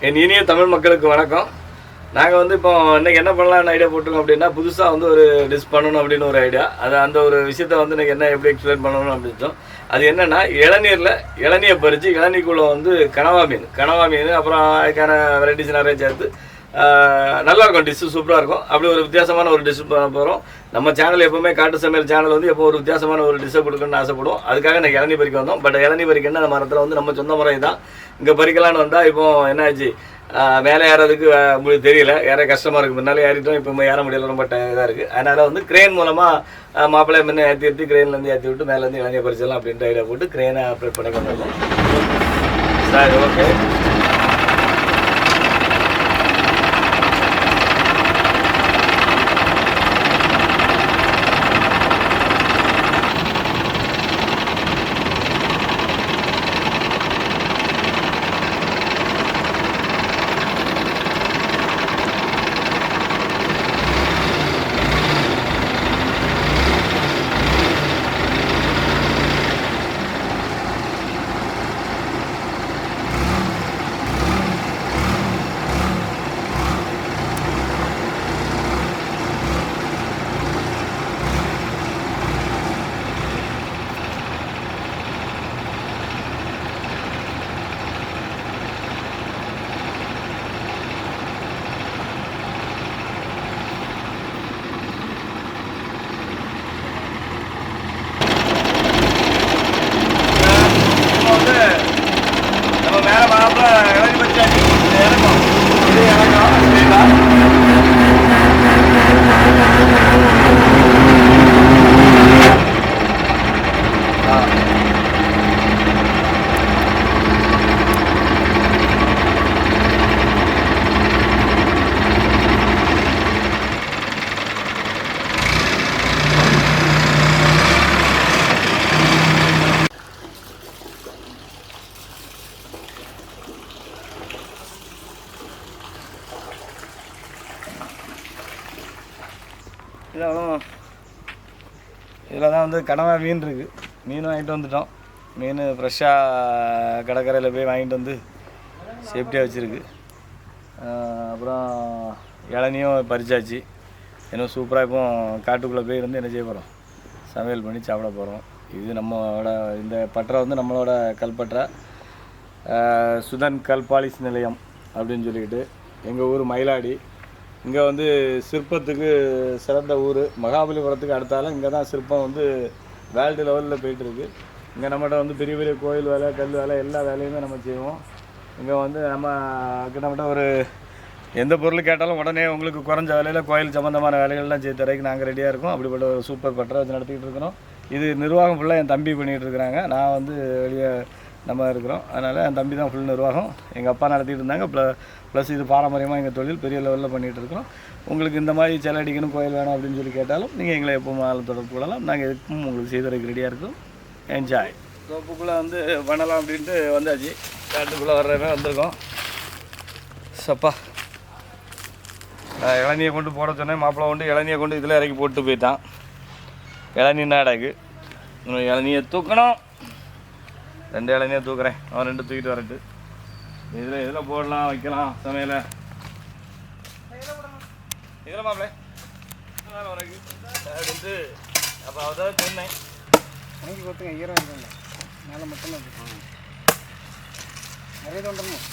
என் இனிய தமிழ் மக்களுக்கு வணக்கம். நாங்கள் வந்து இப்போ இன்னைக்கு என்ன பண்ணலாம்னு ஐடியா போட்டிருக்கோம் அப்படின்னா புதுசாக வந்து ஒரு டிஷ் பண்ணணும் அப்படின்னு ஒரு ஐடியா அது அந்த ஒரு விஷயத்த வந்து எனக்கு என்ன எப்படி எக்ஸ்பிளைன் பண்ணணும் அப்படின்னு அது என்னென்னா இளநீரில் இளநீரை பறித்து இளநீக்குள்ளே வந்து கனவா மீன் கனவா மீன் அப்புறம் அதுக்கான வெரைட்டிஸ் நிறைய சேர்த்து நல்லாயிருக்கும் நல்லா இருக்கும் டிஷ்ஷு சூப்பராக இருக்கும் அப்படி ஒரு வித்தியாசமான ஒரு டிஷ் பண்ண போகிறோம் நம்ம சேனல் எப்போவுமே காட்டு சமையல் சேனல் வந்து எப்போ ஒரு வித்தியாசமான ஒரு டிஷ்ஷை கொடுக்கணும்னு ஆசைப்படுவோம். அதுக்காக நான் இளநி பறிக்க வந்தோம். பட் இளநி பறிக்க என்ன மரத்தில் வந்து நம்ம சொந்த முறை தான். இங்கே பறிக்கலான்னு வந்தால் இப்போ என்னாச்சு ஆச்சு மேலே ஏறதுக்கு ஆஹ் உங்களுக்கு தெரியல. ஏற கஷ்டமாக இருக்குது முன்னாலே ஏறிட்டோம். இப்போ ஏற முடியல. ரொம்ப இதாக இருக்குது அதனால் வந்து கிரெயின் மூலமாக மாப்பிள்ளை முன்னே ஏற்றி ஏற்றி கிரெயின்லேருந்து ஏற்றி விட்டு மேலேருந்து இளநியை பறிச்சிடலாம் அப்படின்ற ஐடியா போட்டு கிரெயினை ஆப்ரேட் பண்ணி கொண்டு வந்தோம் சார் ஓகே வந்து கடமை மீன் இருக்குது மீன் வாங்கிட்டு வந்துட்டோம். மீன் ஃப்ரெஷ்ஷாக கடற்கரையில் போய் வாங்கிட்டு வந்து சேஃப்டியாக வச்சுருக்கு. அப்புறம் இளநியும் பறிச்சாச்சு. இன்னும் சூப்பராக இப்போ காட்டுக்குள்ளே போய் இருந்து என்ன செய்ய போகிறோம் சமையல் பண்ணி சாப்பிட போகிறோம் இது நம்மளோட இந்த பட்டரை வந்து நம்மளோட கல்பற்றா சுதன் கல்பாலிஸ் நிலையம் அப்படின்னு சொல்லிக்கிட்டு எங்கள் ஊர் மயிலாடி. இங்கே வந்து சிற்பத்துக்கு சிறந்த ஊர். மகாபலிபுரத்துக்கு அடுத்தாலும் இங்கே தான் சிற்பம் வந்து வேர்ல்டு லெவலில் போயிட்டுருக்கு. இங்கே நம்மகிட்ட வந்து பெரிய பெரிய கோயில் வேலை கல் வேலை எல்லா வேலையுமே நம்ம செய்வோம். இங்கே வந்து நம்ம கிட்டத்தட்ட ஒரு எந்த பொருள் கேட்டாலும் உடனே உங்களுக்கு குறைஞ்ச வேலையில் கோயில் சம்மந்தமான வேலைகள்லாம் செய்ய தரைக்கு நாங்கள் ரெடியாக இருக்கோம். அப்படிப்பட்ட ஒரு சூப்பர் பட்டரை வச்சு நடத்திக்கிட்டு இருக்கிறோம். இது நிர்வாகம் ஃபுல்லாக என் தம்பி பண்ணிகிட்டு இருக்கிறாங்க. நான் வந்து வெளியே நம்ம இருக்கிறோம். அதனால் என் தம்பி தான் ஃபுல் நிர்வாகம். எங்கள் அப்பா நடத்திட்டு இருந்தாங்க. ப்ள ப்ளஸ் இது பாரம்பரியமாக எங்கள் தொழில் பெரிய லெவலில் பண்ணிகிட்டு இருக்கிறோம். உங்களுக்கு இந்த மாதிரி சிலை அடிக்கணும் கோயில் வேணும் அப்படின்னு சொல்லி கேட்டாலும் நீங்கள் எங்களை எப்போ நாளும் தொடர்பு கொள்ளலாம். நாங்கள் எதுக்கும் உங்களுக்கு செய்தறதுக்கு ரெடியாக இருக்கோம். என்ஜாய் தோப்புக்குள்ளே வந்து பண்ணலாம் அப்படின்ட்டு வந்தாச்சு. காட்டுக்குள்ளே வர்றவே வந்திருக்கோம். சப்பா. நான் இளநியை கொண்டு போட சொன்னேன். மாப்பிள்ளை கொண்டு இளநியை கொண்டு இதில் இறக்கி போட்டு போயிட்டான். இளநீ நாடகு இளநியை தூக்கணும். ரெண்டு இளநியை தூக்குறேன். அவன் ரெண்டு தூக்கிட்டு வரட்டு. இதில் இதில் போடலாம் வைக்கலாம் சமையலை. இதில் அதனால உனக்கு அப்படின்ட்டு அப்போ அதான் சொன்னேன். வாங்கி கொடுத்துங்க ஈரம் இல்லை மேலே மட்டும்தான் இருக்கு. நிறைய தோண்டணும்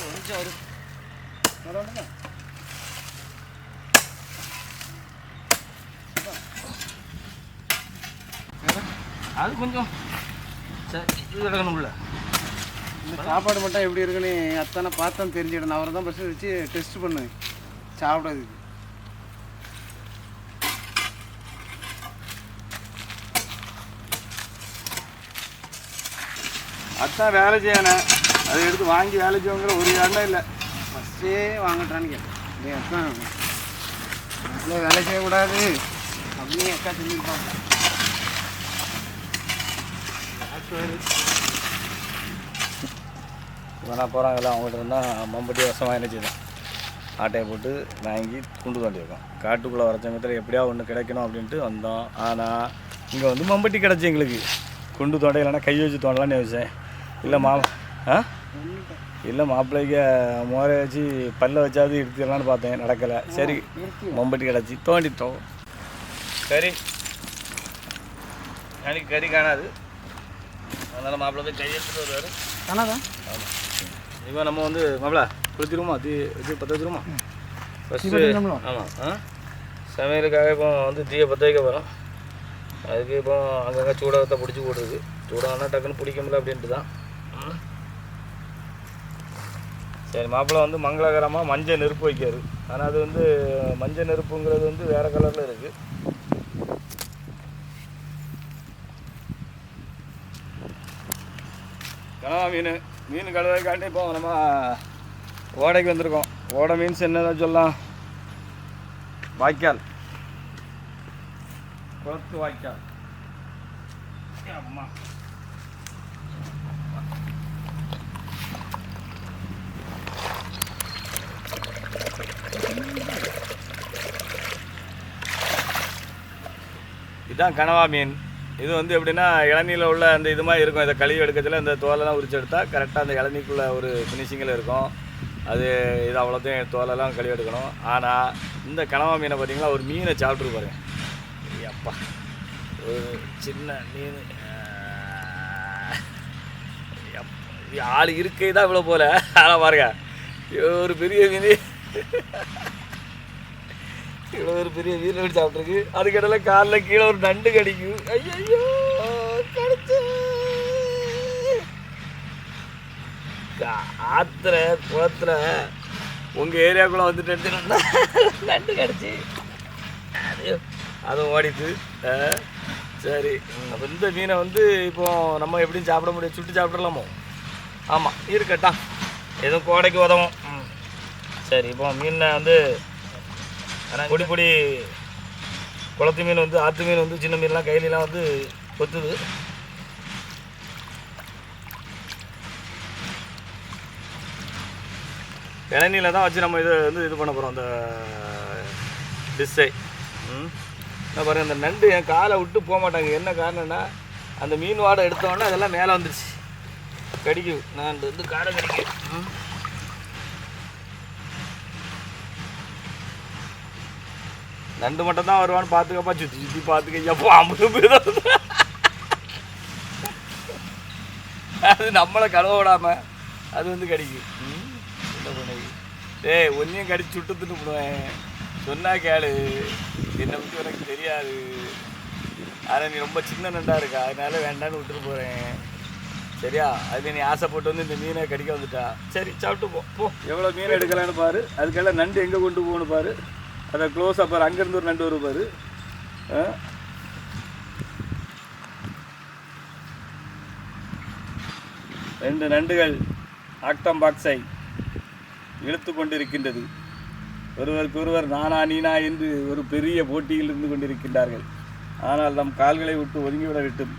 கொஞ்சம் மேலே தோண்டுங்க அது கொஞ்சம். கிடக்கணும்ல இந்த சாப்பாடு மட்டும் எப்படி இருக்குன்னு அத்தனை பார்த்தா தெரிஞ்சிடணும் அவரை தான் ஃபஸ்ட்டு வச்சு டெஸ்ட் பண்ணு சாப்பிடாதுக்கு அதான் வேலை செய்யணும் அதை எடுத்து வாங்கி வேலை செய்வோங்கிற ஒரு இடம் இல்லை. ஃபஸ்ட்டே வாங்கட்டான்னு கேட்டேன். டேய் அத்தான் வேலை செய்யக்கூடாது. அப்படின்னு அக்கா சொல்லியிருப்பாங்க. வேணா போகிறாங்கல்ல அவங்ககிட்ட இருந்தால் மம்பட்டி வசமாக என்ன தான் ஆட்டையை போட்டு வாங்கி குண்டு தோண்டியிருக்கோம் காட்டுக்குள்ளே வர சமயத்தில் எப்படியா ஒன்று கிடைக்கணும் அப்படின்ட்டு வந்தோம் ஆனால் இங்கே வந்து மம்பட்டி கிடச்சி எங்களுக்கு. குண்டு தோண்ட இல்லைன்னா கை வச்சு தோண்டலான்னு யோசிச்சேன். இல்லை மா ஆ? இல்லை மாப்பிள்ளைக்கு மோரை வச்சு பல்ல வச்சாவது எடுத்துடலான்னு பார்த்தேன். நடக்கலை. சரி மம்பட்டி கிடச்சி தோண்டிட்டோம். கறி எனக்கு கறி காணாது. அதனால் மாப்பிள்ளை போய் கையெழுத்துட்டு வருவார். கனதா இப்போ நம்ம வந்து மாப்பிள குளிச்சிருமா தீ இது பற்ற வச்சிருமா ஃபஸ்ட்டு? ஆமாம் ஆ? சமையலுக்காக இப்போ வந்து தீயை பற்ற வைக்க போகிறோம் அதுக்கு இப்போ அங்கங்கே சூடகத்தை பிடிச்சி போட்டுருக்கு சூடகம்னா டக்குன்னு பிடிக்க முடியல அப்படின்ட்டு தான். சரி மாப்பிள்ளை வந்து மங்களகரமாக மஞ்சள் நெருப்பு வைக்காரு ஆனால் அது வந்து மஞ்சள் நெருப்புங்கிறது வந்து வேறு கலரில் இருக்குது கனவா மீன். மீன் கழுவைக்காண்டி இப்போ நம்ம ஓடைக்கு வந்திருக்கோம். ஓடை மீன்ஸ் என்னதான் சொல்லலாம்? வாய்க்கால். குளத்து வாய்க்கால். அம்மா. இதுதான் கனவா மீன். இது வந்து எப்படின்னா இளநீல உள்ள அந்த இது மாதிரி இருக்கும். இதை கழுவி எடுக்கிறதுல இந்த தோலெல்லாம் உரிச்சு எடுத்தால் கரெக்டாக அந்த இளநீக்குள்ள ஒரு ஃபினிஷிங்கில் இருக்கும். அது இது அவ்வளோத்தையும் தோலெல்லாம் கழுவி எடுக்கணும். ஆனால் இந்த கனவா மீனை பார்த்தீங்களா? ஒரு மீனை சாப்பிட்ரு பாருங்க. அப்பா ஒரு சின்ன மீன். ஆள் இருக்கே தான் இவ்வளோ போல. ஆனால் பாருங்க. ஒரு பெரிய மீன். இவ்வளோ ஒரு பெரிய மீன் எடுத்து சாப்பிட்ருக்கு? அதுக்கிடையில காலில் கீழே ஒரு நண்டு கடிக்கும். ஐயோ கடிச்சு. ஆத்திர குளத்துல உங்கள் ஏரியாக்குள்ளே வந்துட்டு எடுத்துனா நண்டு கடிச்சு. அது அதுவும் ஓடிட்டு சரி. அப்போ இந்த மீனை வந்து இப்போ நம்ம எப்படியும் சாப்பிட முடியும் சுட்டு சாப்பிடலாமோ? ஆமாம் இருக்கட்டா எதுவும் கோடைக்கு உதவும். சரி இப்போ மீனை வந்து பொடி பொடி. குளத்து மீன் வந்து ஆற்று மீன் வந்து சின்ன மீன்லாம் கையிலலாம் வந்து கொத்துது. இளநீல தான் வச்சு நம்ம இது வந்து இது பண்ண போகிறோம் அந்த டிஷ்ஷை. ம்? நான் பாருங்க அந்த நண்டு என் காலை விட்டு போக மாட்டாங்க. என்ன காரணம்னா அந்த மீன் வாடை எடுத்தோடனே அதெல்லாம் மேலே வந்துருச்சு. கடிக்கும் நான் வந்து காடை கடிக்கும் நண்டு மட்டும் தான் வருவான்னு பார்த்துக்கப்பா சுற்றி சுற்றி பார்த்துக்க எப்போ ஐம்பது பேர் அது நம்மளை கழுவ விடாம அது வந்து கிடைக்கும். ம், என்ன பண்ணுது டேய் ஒன்றையும் கடிச்சு சுட்டு தின்னுப்படுவேன் விடுவேன் சொன்னா கேளு. என்னை பற்றி உனக்கு தெரியாது. ஆனால் நீ ரொம்ப சின்ன நண்டா இருக்கா. அதனால வேண்டான்னு விட்டுட்டு போகிறேன் சரியா? அது நீ ஆசைப்பட்டு வந்து இந்த மீனை கடிக்க வந்துட்டா. சரி சாப்பிட்டு போ. போ. எவ்வளோ மீன் எடுக்கலான்னு பாரு. அதுக்கெல்லாம் நண்டு எங்கே கொண்டு போகணும் பாரு. அதை க்ளோஸ் அப்பார் அங்கேருந்து ஒரு நண்டு வரும் பாரு. ரெண்டு நண்டுகள் ஆக்டம் பாக்ஸை இழுத்து கொண்டிருக்கின்றது. ஒருவருக்கு ஒருவர் நானா நீனா என்று ஒரு பெரிய போட்டியில் இருந்து கொண்டிருக்கின்றார்கள். ஆனால் நம் கால்களை விட்டு ஒதுங்கிவிட வேண்டும்.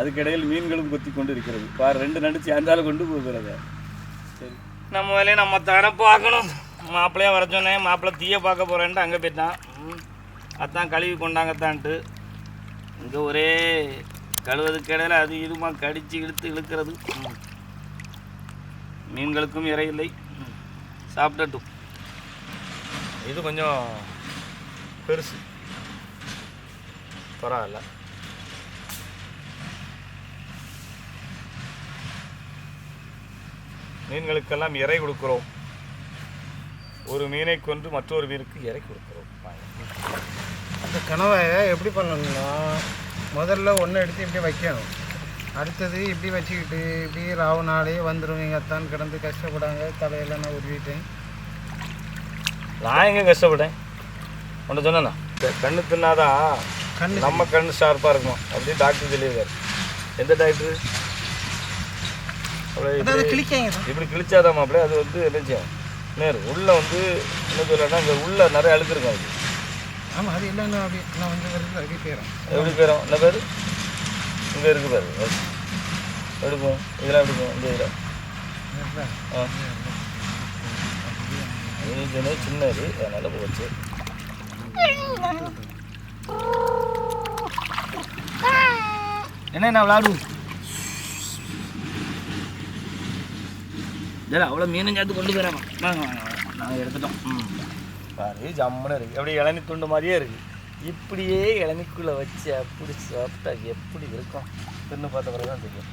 அதுக்கிடையில் மீன்களும் கொத்தி கொண்டிருக்கிறது. பார் ரெண்டு நண்டு சேர்ந்தாலும் கொண்டு போகிறது. சரி. நம்ம வேலையை நம்ம தானே பார்க்கணும். மாப்பிள்ளையாக வர சொன்னேன். மாப்பிள்ளை தீய பார்க்க போகிறேன்ட்டு அங்கே போயிட்டான். ம். அதான் கழுவி கொண்டாங்கத்தான்ட்டு. இங்கே ஒரே கழுவதுக்கு இடையில அது இதுமா கடித்து இழுத்து இழுக்கிறது. மீன்களுக்கும் இறையில்லை இல்லை. இது கொஞ்சம் பெருசு. பரவாயில்ல. மீன்களுக்கெல்லாம் இறை கொடுக்குறோம். ஒரு மீனை கொன்று மற்றொரு மீனுக்கு இறை கொடுக்கிறோம். அந்த கனவை எப்படி பண்ணணும்னா முதல்ல ஒன்று எடுத்து இப்படி வைக்கணும். அடுத்தது இப்படி வச்சுக்கிட்டு இப்படி ராவு நாளே வந்துடும் எங்கள் அத்தான் கிடந்து கஷ்டப்படாங்க. தலையெல்லாம் நான் உருவிட்டேன். நான் எங்க கஷ்டப்பட்டேன்? உன்னை சொன்னேண்ணா கண்ணு தின்னாதான் கண்ணு நம்ம கண்ணு ஷார்ப்பாக இருக்கும் அப்படின்னு டாக்டர் சொல்லியிருக்காரு. எந்த டாக்டர் இப்படி தான் கிழிச்சாதான் மாப்பிள்ள அது வந்து என்ன செய்யும்? நேர் உள்ள வந்து என்ன சொல்லனா இங்கே உள்ள நிறைய அழுக்கு அது ஆமாம் அது இல்லைன்னா அப்படி நான் வந்து வருது போயிடும் எப்படி பேரும் என்ன பேர்? இங்கே இருக்கு பேர் எடுக்கும் இதெல்லாம் எடுக்கும் இந்த இதில். ஆ. நீ சின்னது அதனால் போச்சு. என்ன நான் விளாடு? இல்லை அவ்வளோ மீனும் சேர்த்து கொண்டு போயிடலாம். வாங்க வாங்க வாங்க. நாங்கள் எடுத்துட்டோம். ம். பாரு ஜம்முன்னு இருக்குது அப்படியே இளநீ துண்டு மாதிரியே இருக்குது இப்படியே இளநிக்குள்ளே வச்சு அப்படி சாப்பிட்டா எப்படி இருக்கும்? தின்னு பார்த்த பிறகு தான் தெரியும்.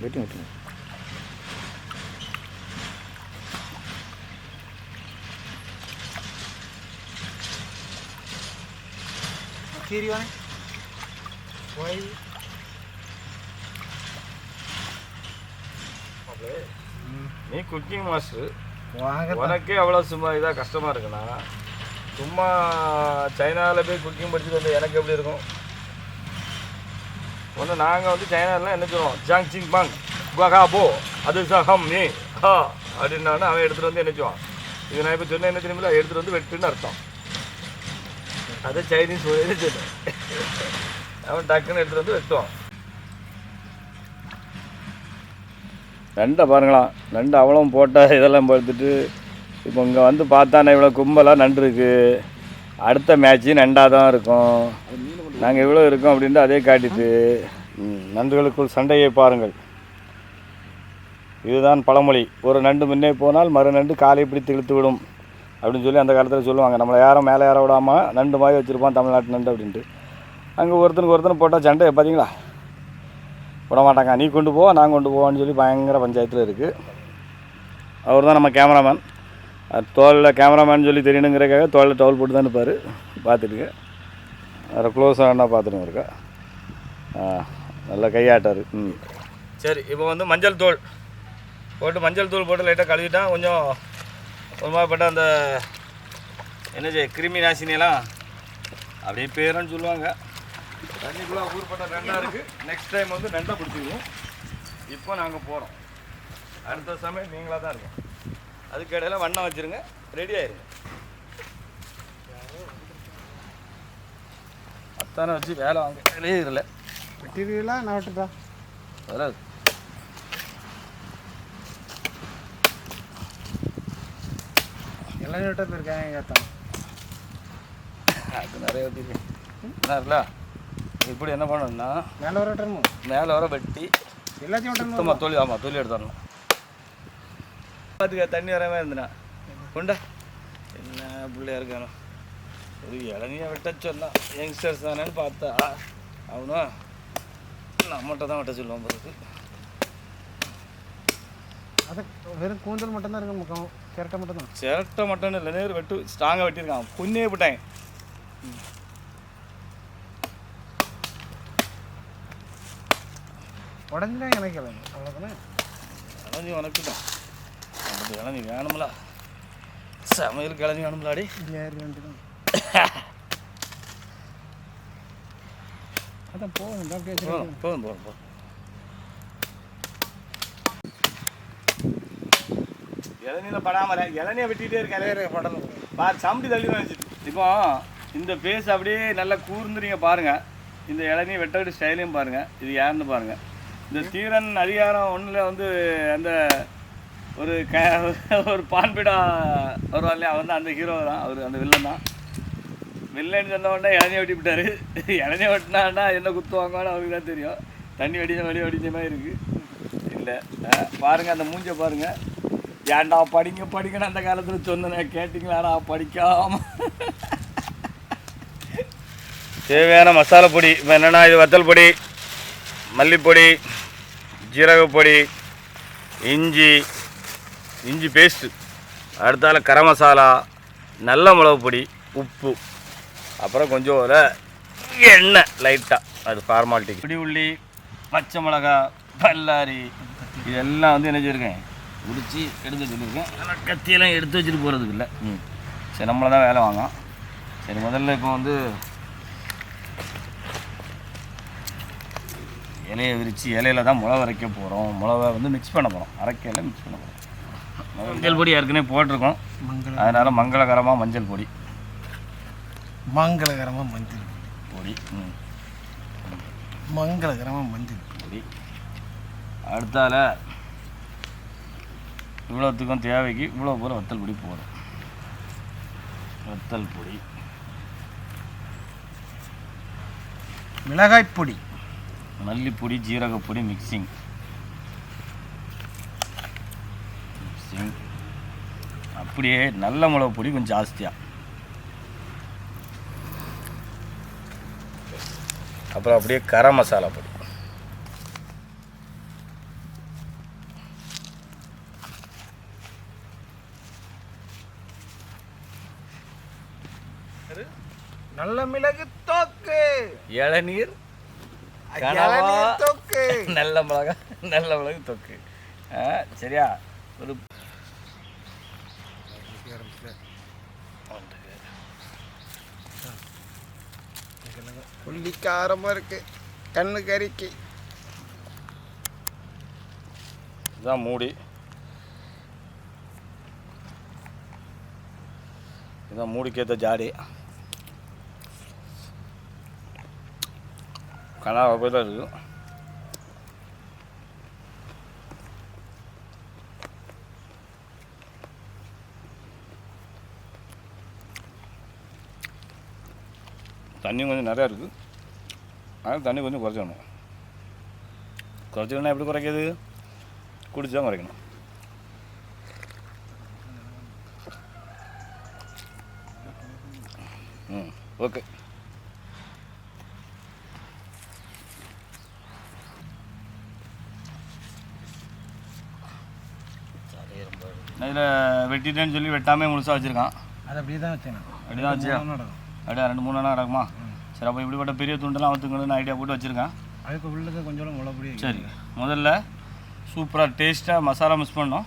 வெட்டி வெட்டி கீரிவானே போய் நீ குக்கிங் மாஸ்டர் உனக்கே அவ்வளோ சும்மா இதாக கஷ்டமாக இருக்குண்ணா சும்மா சைனாவில் போய் குக்கிங் படிச்சுட்டு வந்து எனக்கு எப்படி இருக்கும்? ஒன்று நாங்கள் வந்து சைனாலாம் என்ன சொல்லுவோம்? ஜாங் சிங் பாங் குவா போ அது சஹம் நீ ஹா அப்படின்னாலும் அவன் எடுத்துகிட்டு வந்து என்ன செய்வான் இது நான் இப்போ சொன்ன என்ன தெரியுமில்ல எடுத்துகிட்டு வந்து வெட்டுன்னு அர்த்தம். அது சைனீஸ் ஒரே அவன் டக்குன்னு எடுத்துகிட்டு வந்து வெட்டுவான் நண்டை பாருங்களாம் நண்டு அவ்வளோ போட்டால் இதெல்லாம் படுத்துட்டு இப்போ இங்கே வந்து பார்த்தானே இவ்வளோ கும்பலாக நண்டு இருக்குது அடுத்த மேட்ச்சு நண்டாக தான் இருக்கும் நாங்கள் இவ்வளோ இருக்கோம் அப்படின்ட்டு அதே காட்டிட்டு நண்டுகளுக்குள் சண்டையை பாருங்கள் இதுதான் பழமொழி ஒரு நண்டு முன்னே போனால் மறு நண்டு காலை பிடித்து இழுத்து விடும் அப்படின்னு சொல்லி அந்த காலத்தில் சொல்லுவாங்க. நம்மளை யாரும் மேலே ஏற விடாமல் நண்டு மாதிரி வச்சுருப்பான் தமிழ்நாட்டு நண்டு அப்படின்ட்டு. அங்கே ஒருத்தனுக்கு ஒருத்தன் போட்டால் சண்டை பார்த்தீங்களா விட மாட்டாங்க நீ கொண்டு போ நான் கொண்டு போவான்னு சொல்லி பயங்கர பஞ்சாயத்தில் இருக்குது அவர் தான் நம்ம கேமராமேன் தோலில் கேமராமேன் சொல்லி தெரியணுங்கிறக்காக தோலில் டவுல் போட்டு தான் இருப்பார் பார்த்துட்டுங்க. வேறு க்ளோஸாக ஆனா பார்த்துட்டு இருக்கா? நல்லா கையாட்டார். ம். சரி இப்போ வந்து மஞ்சள் தூள் போட்டு மஞ்சள் தூள் போட்டு லைட்டாக கழுவிட்டா கொஞ்சம் ஒரு மாதிரிப்பட்ட அந்த என்ன செய்ய கிருமி நாசினியெல்லாம் அப்படியே பேருன்னு சொல்லுவாங்க. தண்ணிக்குள்ளே ஊர்பட்ட நண்டா இருக்குது நெக்ஸ்ட் டைம் வந்து நண்டை பிடிச்சிக்குவோம். இப்போ நாங்கள் போகிறோம் அடுத்த சமயம் நீங்களாக தான் இருக்கும். அதுக்கு இடையில வண்ணம் வச்சுருங்க. ரெடி ஆயிருங்க. அத்தானை வச்சு வேலை வாங்க. வேலையே இல்லை. வெட்டிடுவீங்களா நான் விட்டுட்டா? வராது விட்டு போயிருக்காங்க அத்தான் அது நிறைய என்ன இப்படி என்ன பண்ணணும்னா மேலே வர விட்டுறணும் மேலே வர வெட்டி எல்லாத்தையும் சுத்தமாக தொழில் ஆமாம் தொழில் எடுத்துடணும். பார்த்துக்க தண்ணி வராம இருந்தனா? கொண்டா. என்ன பிள்ளையா இருக்கானோ. ஒரு இளநியை வெட்ட சொன்னான் யங்ஸ்டர்ஸ் தானேன்னு பார்த்தா அவனும் நம்மகிட்ட தான் வெட்ட சொல்லுவான் பிறகு அது வெறும் கூந்தல் மட்டும்தான் இருக்கு முக்கம் கேரட்டை மட்டும் சிரட்டை மட்டும் இல்லை நேர் வெட்டு ஸ்ட்ராங்காக வெட்டியிருக்கான் புண்ணே விட்டாங்க உடஞ்சுதான் எனக்கு கிளம்பு அவ்வளோதானே இளநீ உனக்கு தான் அந்த இளநீ வேணும்ல சமையல் இளநீ வேணும்லாடி ஏறி வந்துட்டு தான் அதான். போதும் போதும் போதும் போதும் இளநீல படாமல இளநியை வெட்டிகிட்டே இருக்காரு வேற படணும். பார் சம்படி தள்ளி வச்சுட்டு இப்போ இந்த பேஸ் அப்படியே நல்லா கூர்ந்துறீங்க பாருங்க. இந்த இளநியை வெட்டடி ஸ்டைலையும் பாருங்க. இது யாருன்னு பாருங்க. இந்த தீரன் அதிகாரம் ஒன்றில் வந்து அந்த ஒரு க ஒரு பான்பிடா வருவான் இல்லையா அவன் தான் அந்த ஹீரோ தான். அவர் அந்த வில்லன் தான். வில்லன் சொன்ன உடனே இளநியை வெட்டி விட்டாரு. இளநியை வெட்டினான்னா என்ன குத்துவாங்கன்னு அவருக்கு தான் தெரியும். தண்ணி வெடிச்ச வழி வெடிச்ச மாதிரி இருக்கு. இல்லை பாருங்க அந்த மூஞ்ச பாருங்க. ஏன்டா படிங்க படிங்கன்னு அந்த காலத்தில் சொன்னேன். கேட்டிங்களாடா படிக்காம. தேவையான மசாலா பொடி இப்போ என்னென்னா இது வத்தல் பொடி மல்லிப்பொடி ஜீரகப்பொடி இஞ்சி இஞ்சி பேஸ்ட்டு அடுத்தால கரம் மசாலா நல்ல மிளகு பொடி உப்பு. அப்புறம் கொஞ்சம் ஒரு எண்ணெய் லைட்டாக அது ஃபார்மாலிட்டி பிடி உள்ளி பச்சை மிளகா பல்லாரி இதெல்லாம் வந்து என்ன செய்யிருக்கேன் உடிச்சு எடுத்து சொல்லியிருக்கேன் ஆனால் கத்தியெல்லாம் எடுத்து வச்சுட்டு போகிறதுக்கு இல்லை ம். சரி நம்மளை தான் வேலை வாங்க சரி முதல்ல இப்போ வந்து இலையை விரித்து இலையில தான் மிளகா அரைக்க போகிறோம் மிளகா வந்து மிக்ஸ் பண்ண போகிறோம் அரைக்கையில் மிக்ஸ் பண்ண போகிறோம் மஞ்சள் பொடி ஏற்கனவே போட்டிருக்கோம். அதனால் மங்களகரமாக மஞ்சள் பொடி. மங்களகரமாக மஞ்சள் பொடி. ம். மங்களகரமாக மஞ்சள் பொடி. அடுத்தால இவ்வளோத்துக்கும் தேவைக்கு இவ்வளோ பூரா வத்தல் பொடி போதும். வத்தல் பொடி. மிளகாய் பொடி. மல்லிப்பொடி ஜீரகப்பொடி மிக்சிங் மிக்சிங் அப்படியே நல்ல மிளகு பொடி கொஞ்சம் ஜாஸ்தியாக அப்புறம் அப்படியே கரம் மசாலா பொடி. நல்ல மிளகு தோக்கு. இளநீர் கனவா? தோக்கு. நல்ல மிளகா நல்ல மிளகு தொக்கு. சரியா? ஒரு புள்ளி காரமாக இருக்கு. கண்ணு கறிக்கு. இதுதான் மூடி. இதுதான் மூடிக்கேற்ற ஜாடி. கனாவை போய் தான் இருக்கும் தண்ணி கொஞ்சம் நிறையா இருக்குது அதனால் தண்ணி கொஞ்சம் குறைச்சிக்கணும். குறைச்சிக்கணும்னா எப்படி குறைக்கிறது? குடிச்சு தான் குறைக்கணும் ம் ஓகே இதில் வெட்டிட்டேன்னு சொல்லி வெட்டாமே முழுசாக வச்சுருக்கான். அது அப்படியே தான் வச்சேன் அப்படி தான் வச்சியா? அப்படியே ரெண்டு மூணு நாள் நடக்குமா? சரி அப்போ இப்படிப்பட்ட பெரிய துண்டெல்லாம் அவத்துங்கன்னு ஐடியா போட்டு வச்சுருக்கேன். அதுக்கு உள்ளது கொஞ்சம் முளை பொடி சரி முதல்ல சூப்பராக டேஸ்ட்டாக மசாலா மிக்ஸ் பண்ணோம்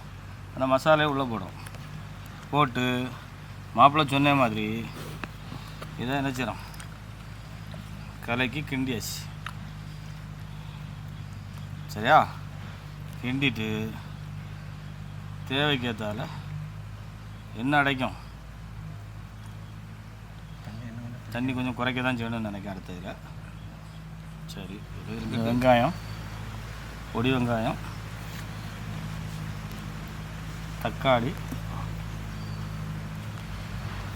அந்த மசாலையை உள்ளே போடும் போட்டு மாப்பிள்ளை சொன்ன மாதிரி இதை என்ன செய்கிறோம் கலக்கி கிண்டியாச்சு. சரியா? கிண்டிட்டு தேவைக்கேற்றால என்ன அடைக்கும்? தண்ணி கொஞ்சம் குறைக்க தான் செய்யணும்னு நினைக்கிறேன் அடுத்ததில் சரி வெங்காயம். பொடி வெங்காயம். தக்காளி.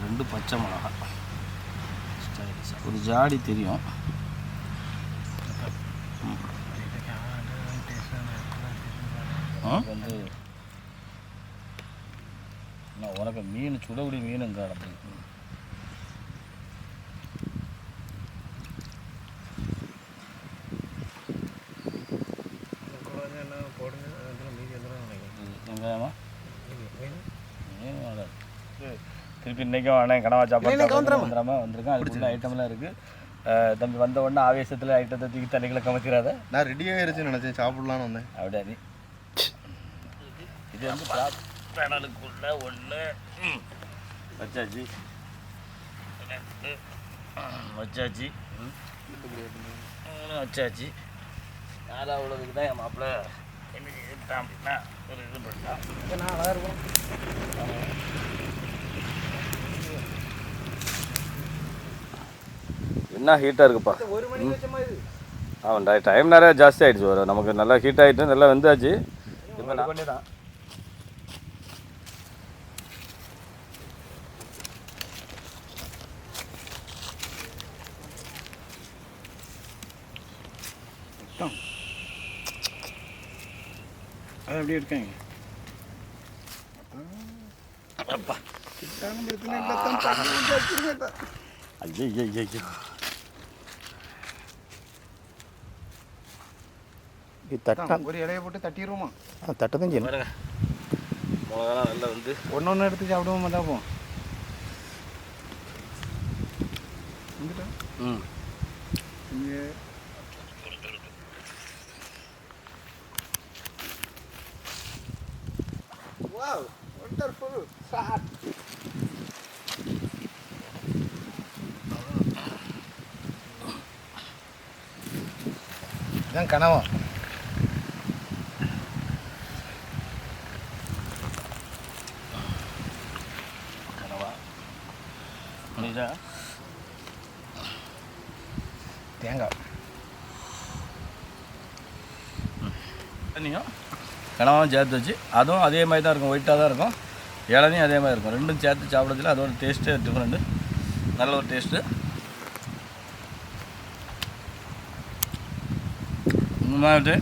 ரெண்டு பச்சை மிளகா ஸ்டைலிஷா. ஒரு ஜாடி தெரியும். வந்து நான் உனக்கு மீன் சுடகுடி மீனுங்க அப்படி. திருப்பி இன்றைக்கும் அண்ணன் கனவா சாப்பாடு வந்துடாம வந்திருக்கேன். அதுக்குள்ள ஐட்டம்லாம் இருக்குது தம்பி வந்த உடனே ஆவேசத்தில் ஐட்டத்தை தூக்கி தண்ணிக்குள்ள கமத்திடாத நான் ரெடி ஆயிருச்சுன்னு நினைச்சேன். சாப்பிடலான்னு வந்தேன். அப்படியே இது வந்து பேனலுக்குள்ள ஒன்று வச்சாச்சு. ரெண்டு, வச்சாச்சு. மூணு வச்சாச்சு. நாலாவதுக்கு தான் என் மாப்பிள்ளை என்ன செய்தான் அப்படின்னா ஒரு இது பண்ணிட்டான் நான் அழகாக இருக்கும் என்ன ஹீட்டாக இருக்குப்பா அவன் டைம் நிறைய ஜாஸ்தி ஆயிடுச்சு ஒரு நமக்கு நல்லா ஹீட் ஆகிட்டு நல்லா வெந்தாச்சு. இப்போ நான் அது அப்படியே இருக்காங்க? அப்பா. ஐயோ ஐயோ ஐயோ ஐயோ இது தட்டா ஒரு இலையை போட்டு தட்டிடுவோமா? தட்டதான் செய்யணும். மிளகாலாம் நல்லா வந்து ஒன்று ஒன்று எடுத்து சாப்பிடுவோமா தான் போவோம் ம். இங்கே என் கனவா. கனவா? தேங்காய். தண்ணியும் கனவாவும் சேர்த்து வச்சு அதுவும் அதே மாதிரி தான் இருக்கும் ஒயிட்டாக தான் இருக்கும். இளநியும் அதே மாதிரி இருக்கும். ரெண்டும் சேர்த்து சாப்பிட்றதுல அதோட டேஸ்ட்டு டிஃப்ரெண்ட்டு நல்ல ஒரு டேஸ்ட்டு உண்மையாட்டு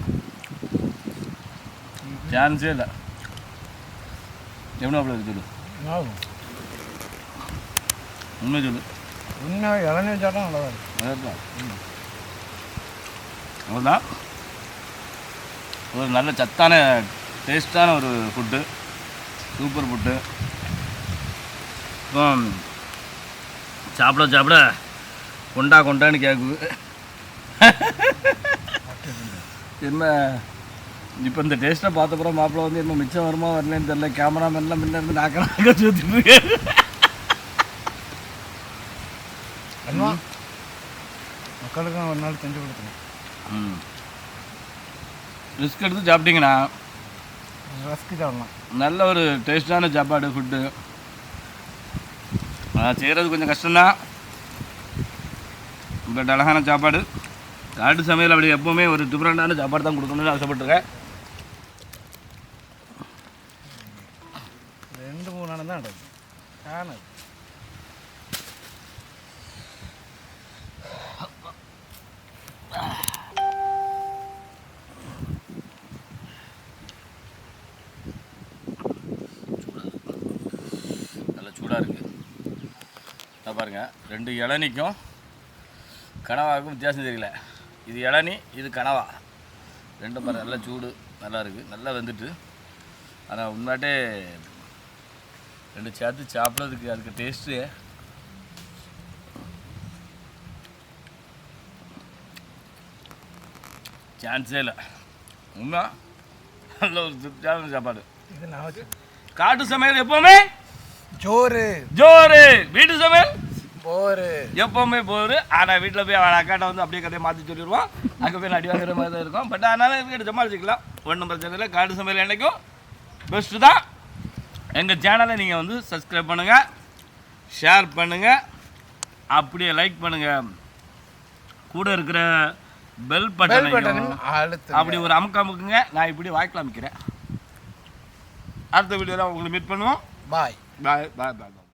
சான்ஸே இல்லை. எவ்வளோ அவ்வளோ சொல்லு. உண்மை சொல்லு. இன்னும் இளநீ சாட்டம் நல்லா இருக்கும். அவ்வளோதான் ஒரு நல்ல சத்தான டேஸ்டான ஒரு ஃபுட்டு சூப்பர் ஃபுட்டு இப்போ சாப்பிட சாப்பிட கொண்டா கொண்டான்னு கேட்குது என்ன இப்போ இந்த டேஸ்ட்டை பார்த்தப்பறம் மாப்பிள்ளை வந்து என்ன மிச்சம் வருமா வரலன்னு தெரியல. கேமராமேன்லாம் முன்ன இருந்து நாக்க நாக்க சுற்றிட்டு இருக்காரு. அல்வா மக்களுக்கு ஒரு நாள் செஞ்சு கொடுத்துருங்க ம். ரிஸ்க் எடுத்து சாப்பிட்டீங்கன்னா ரஸ்க்கு சாப்பிடலாம். நல்ல ஒரு டேஸ்டான சாப்பாடு ஃபுட்டு செய்கிறது கொஞ்சம் கஷ்டம்தான். பட் அழகான சாப்பாடு. காட்டு சமையல் அப்படி எப்போவுமே ஒரு டிஃப்ரெண்டான சாப்பாடு தான் கொடுக்கணும்னு ஆசைப்பட்டிருக்கேன். ரெண்டு மூணு நாள் தான் நல்லா சூடாக இருக்குது பாருங்கள் ரெண்டு இளநிக்கும் கனவாவுக்கும் வித்தியாசம் தெரியல. இது இளநி இது கனவா. ரெண்டும் பாருங்க நல்லா சூடு நல்லா இருக்குது நல்லா வெந்துட்டு. ஆனால் உண்மையாட்டே ரெண்டு சேர்த்து சாப்பிட்றதுக்கு அதுக்கு டேஸ்ட்டு சான்ஸே இல்லை. உண்மை நல்ல ஒரு திருப்தியான சாப்பாடு. காட்டு சமையல் எப்போவுமே? ஜோறு. ஜோரு வீட்டு சமையல்? போரு. எப்போவுமே போரு. ஆனால் வீட்டில் போய் அவன் அக்காட்ட வந்து அப்படியே கதையை மாற்றி சொல்லிடுவான். அங்கே போய் அடி வாங்குற மாதிரி தான் இருக்கும். பட் அதனால வீடு சமாளிச்சிக்கலாம் ஒன்றும் பிரச்சனை இல்லை. காடு சமையல் என்றைக்கும் பெஸ்ட்டு தான். எங்கள் சேனலை நீங்கள் வந்து சப்ஸ்கிரைப் பண்ணுங்கள் ஷேர் பண்ணுங்கள் அப்படியே லைக் பண்ணுங்கள் கூட இருக்கிற பெல் பட்டன் அப்படி ஒரு அமுக்க அமுக்குங்க. நான் இப்படி வாய்க்கில் அமைக்கிறேன். அடுத்த வீடியோவில் உங்களை மீட் பண்ணுவோம். பாய் பாய் பாய் பாய்